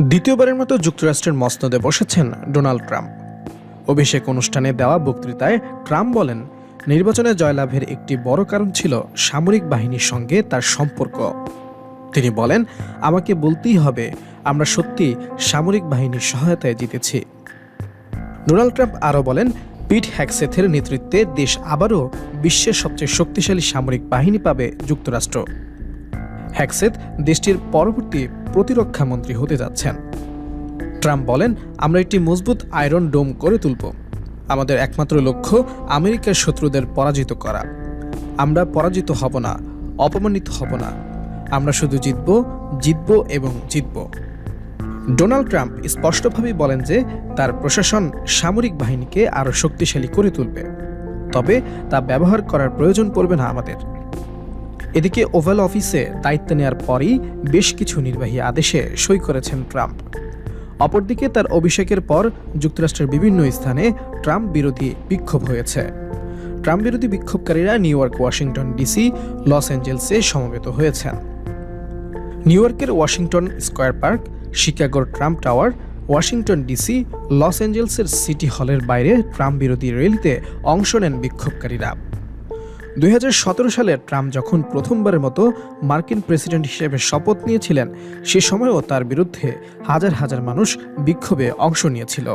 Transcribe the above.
দ্বিতীয়বারের মতো যুক্তরাষ্ট্রের মসনদে বসেছেন ডোনাল্ড ট্রাম্প। অভিষেক অনুষ্ঠানে দেওয়া বক্তৃতায় ট্রাম্প বলেন, নির্বাচনে জয়লাভের একটি বড় কারণ ছিল সামরিক বাহিনীর সঙ্গে তার সম্পর্ক। তিনি বলেন, আমাকে বলতেই হবে, আমরা সত্যি সামরিক বাহিনীর সহায়তায় জিতেছি। ডোনাল্ড ট্রাম্প আরও বলেন, পিট হ্যাকসেথের নেতৃত্বে দেশ আবারও বিশ্বের সবচেয়ে শক্তিশালী সামরিক বাহিনী পাবে যুক্তরাষ্ট্র। হ্যাকসেথ দেশটির পরবর্তী প্রতিরক্ষা মন্ত্রী হতে যাচ্ছেন। ট্রাম্প বলেন, আমরা একটি মজবুত আয়রন ডোম করে তুলব। আমাদের একমাত্র লক্ষ্য আমেরিকার শত্রুদের পরাজিত করা। আমরা পরাজিত হব না, অপমানিত হব না। আমরা শুধু জিতব জিতব এবং জিতব। ডোনাল্ড ট্রাম্প স্পষ্টভাবেই বলেন যে, তার প্রশাসন সামরিক বাহিনীকে আরও শক্তিশালী করে তুলবে। তবে তা ব্যবহার করার প্রয়োজন পড়বে না আমাদের। এদিকে ওভাল অফিসে দায়িত্ব নেওয়ার পরই বেশ কিছু নির্বাহী আদেশে সই করেছেন ট্রাম্প। অপরদিকে তার অভিষেকের পর যুক্তরাষ্ট্রের বিভিন্ন স্থানে ট্রাম্প বিরোধী বিক্ষোভ হয়েছে। ট্রাম্প বিরোধী বিক্ষোভকারীরা New York, Washington DC, Los অ্যাঞ্জেলসে সমবেত হয়েছেন। নিউ ইয়র্কের Washington Square Park, শিকাগোর Trump Tower, Washington DC, Los অ্যাঞ্জেলসের city হলের বাইরে ট্রাম্প বিরোধী র্যালিতে অংশ নেন বিক্ষোভকারীরা। দুই হাজার সতেরো সালে ট্রাম্প যখন প্রথমবারের মতো মার্কিন প্রেসিডেন্ট হিসেবে শপথ নিয়েছিলেন, সে সময়ও তার বিরুদ্ধে হাজার হাজার মানুষ বিক্ষোভে অংশ নিয়েছিল।